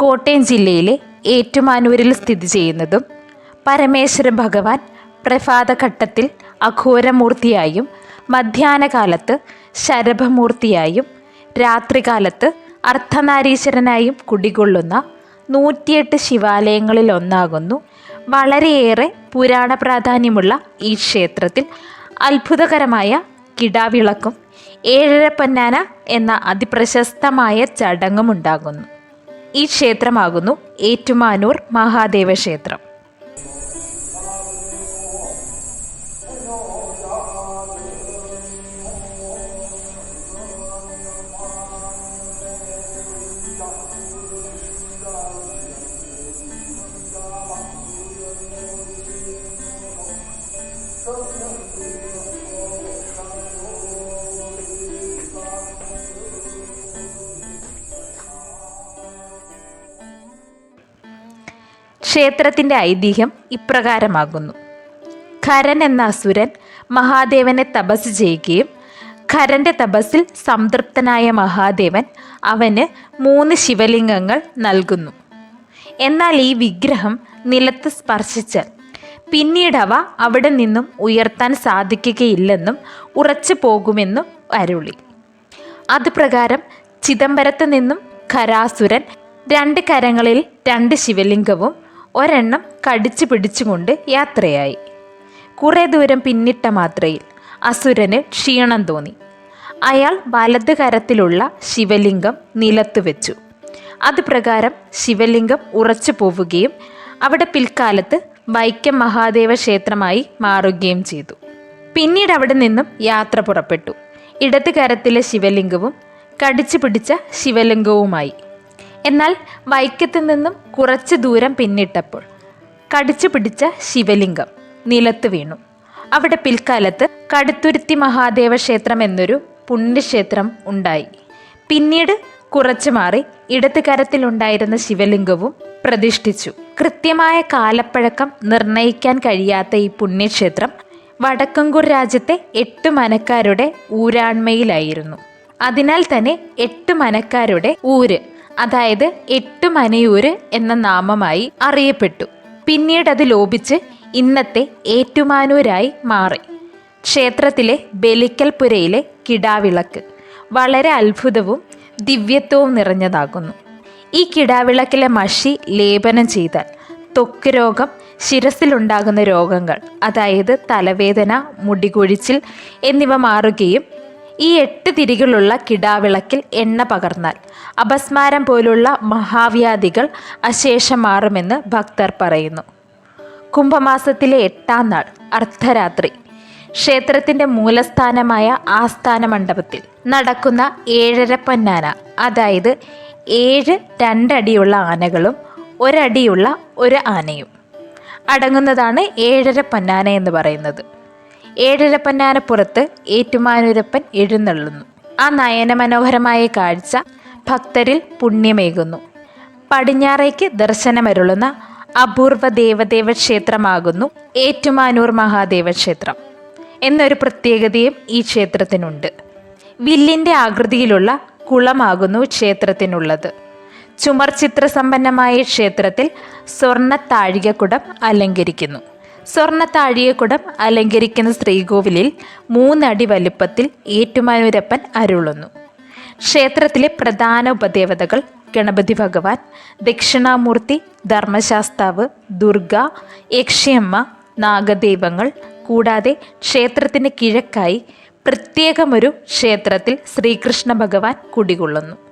കോട്ടയം ജില്ലയിലെ ഏറ്റുമാനൂരിൽ സ്ഥിതി ചെയ്യുന്നതും പരമേശ്വര ഭഗവാൻ പ്രഭാതഘട്ടത്തിൽ അഘോരമൂർത്തിയായും മധ്യാനകാലത്ത് ശരഭമൂർത്തിയായും രാത്രികാലത്ത് അർദ്ധനാരീശ്വരനായും കുടികൊള്ളുന്ന നൂറ്റിയെട്ട് ശിവാലയങ്ങളിൽ ഒന്നാകുന്നു വളരെയേറെ പുരാണ പ്രാധാന്യമുള്ള ഈ ക്ഷേത്രത്തിൽ അത്ഭുതകരമായ കിടാവിളക്കും ഏഴര പൊന്നാന എന്ന അതിപ്രശസ്തമായ ചടങ്ങും ഉണ്ടാകുന്നു ഈ ക്ഷേത്രമാകുന്നു. ഏറ്റുമാനൂർ മഹാദേവ ക്ഷേത്രം ക്ഷേത്രത്തിന്റെ ഐതിഹ്യം ഇപ്രകാരമാകുന്നു. ഖരൻ എന്ന അസുരൻ മഹാദേവനെ തപസ് ചെയ്യുകയും ഖരന്റെ തപസ്സിൽ സംതൃപ്തനായ മഹാദേവൻ അവന് മൂന്ന് ശിവലിംഗങ്ങൾ നൽകുന്നു. എന്നാൽ ഈ വിഗ്രഹം നിലത്ത് സ്പർശിച്ചാൽ പിന്നീട് അവ അവിടെ നിന്നും ഉയർത്താൻ സാധിക്കുകയില്ലെന്നും ഉറച്ചു പോകുമെന്നും അരുളി. അതുപ്രകാരം ചിദംബരത്ത് നിന്നും ഖരാസുരൻ രണ്ട് കരങ്ങളിൽ രണ്ട് ശിവലിംഗവും ഒരെണ്ണം കടിച്ചു പിടിച്ചുകൊണ്ട് യാത്രയായി. കുറേ ദൂരം പിന്നിട്ട മാത്രയിൽ അസുരന് ക്ഷീണം തോന്നി. അയാൾ വലത് കരത്തിലുള്ള ശിവലിംഗം നിലത്ത് വെച്ചു. അത് പ്രകാരം ശിവലിംഗം ഉറച്ചു പോവുകയും അവിടെ പിൽക്കാലത്ത് വൈക്കം മഹാദേവ ക്ഷേത്രമായി മാറുകയും ചെയ്തു. പിന്നീട് അവിടെ നിന്നും യാത്ര പുറപ്പെട്ടു. ഇടത് കരത്തിലെ ശിവലിംഗവും കടിച്ചു പിടിച്ച ശിവലിംഗവുമായി. എന്നാൽ വൈക്കത്തിൽ നിന്നും കുറച്ച് ദൂരം പിന്നിട്ടപ്പോൾ കടിച്ചു പിടിച്ച ശിവലിംഗം നിലത്ത് വീണു. അവിടെ പിൽക്കാലത്ത് കടുത്തുരുത്തി മഹാദേവ ക്ഷേത്രം എന്നൊരു പുണ്യക്ഷേത്രം ഉണ്ടായി. പിന്നീട് കുറച്ചു മാറി ഇടത് കരത്തിലുണ്ടായിരുന്ന ശിവലിംഗവും പ്രതിഷ്ഠിച്ചു. കൃത്യമായ കാലപ്പഴക്കം നിർണയിക്കാൻ കഴിയാത്ത ഈ പുണ്യക്ഷേത്രം വടക്കങ്കൂർ രാജ്യത്തെ എട്ട് മനക്കാരുടെ ഊരാൺമയിലായിരുന്നു അതിനാൽ തന്നെ എട്ട് മനക്കാരുടെ ഊര് അതായത് എട്ട് മനയൂര് എന്ന നാമമായി അറിയപ്പെട്ടു. പിന്നീട് അത് ലോപിച്ച് ഇന്നത്തെ ഏറ്റുമാനൂരായി മാറി. ക്ഷേത്രത്തിലെ ബലിക്കൽപുരയിലെ കിടാവിളക്ക് വളരെ അത്ഭുതവും ദിവ്യത്വവും നിറഞ്ഞതാകുന്നു. ഈ കിടാവിളക്കിലെ മഷി ലേപനം ചെയ്താൽ ത്വക്ക് രോഗം ശിരസിലുണ്ടാകുന്ന രോഗങ്ങൾ അതായത് തലവേദന മുടികൊഴിച്ചിൽ എന്നിവ മാറുകയും ഈ എട്ട് തിരികളുള്ള കിടാവിളക്കിൽ എണ്ണ പകർന്നാൽ അപസ്മാരം പോലുള്ള മഹാവ്യാധികൾ അശേഷം മാറുമെന്ന് ഭക്തർ പറയുന്നു. കുംഭമാസത്തിലെ എട്ടാം നാൾ അർദ്ധരാത്രി ക്ഷേത്രത്തിന്റെ മൂലസ്ഥാനമായ ആസ്ഥാന മണ്ഡപത്തിൽ നടക്കുന്ന ഏഴര പൊന്നാന അതായത് ഏഴ് രണ്ടടിയുള്ള ആനകളും ഒരടിയുള്ള ഒരു ആനയും. അടങ്ങുന്നതാണ് ഏഴര പൊന്നാന എന്ന് പറയുന്നത്. ഏഴര പൊന്നാനപ്പുറത്ത് ഏറ്റുമാനൂരപ്പൻ എഴുന്നള്ളുന്നു. ആ നയനമനോഹരമായ കാഴ്ച ഭക്തരിൽ പുണ്യമേകുന്നു. പടിഞ്ഞാറേക്ക് ദർശനമരുളുന്ന അപൂർവ ദേവദേവ ക്ഷേത്രമാകുന്നു ഏറ്റുമാനൂർ മഹാദേവ ക്ഷേത്രം എന്നൊരു പ്രത്യേകതയും ഈ ക്ഷേത്രത്തിനുണ്ട്. വില്ലിന്റെ ആകൃതിയിലുള്ള കുളമാകുന്നു ക്ഷേത്രത്തിനുള്ളത്. ചുമർ ചിത്രസമ്പന്നമായ ക്ഷേത്രത്തിൽ സ്വർണ താഴികക്കുടം അലങ്കരിക്കുന്നു. സ്വർണ താഴികക്കുടം അലങ്കരിക്കുന്ന ശ്രീകോവിലിൽ മൂന്നടി വലുപ്പത്തിൽ ഏറ്റുമാനൂരപ്പൻ അരുളുന്നു. ക്ഷേത്രത്തിലെ പ്രധാന ഉപദേവതകൾ ഗണപതി ഭഗവാൻ ദക്ഷിണാമൂർത്തി ധർമ്മശാസ്താവ് ദുർഗ യക്ഷിയമ്മ നാഗദൈവങ്ങൾ കൂടാതെ ക്ഷേത്രത്തിന് കിഴക്കായി പ്രത്യേകമൊരു ക്ഷേത്രത്തിൽ ശ്രീകൃഷ്ണ ഭഗവാൻ കുടികൊള്ളുന്നു.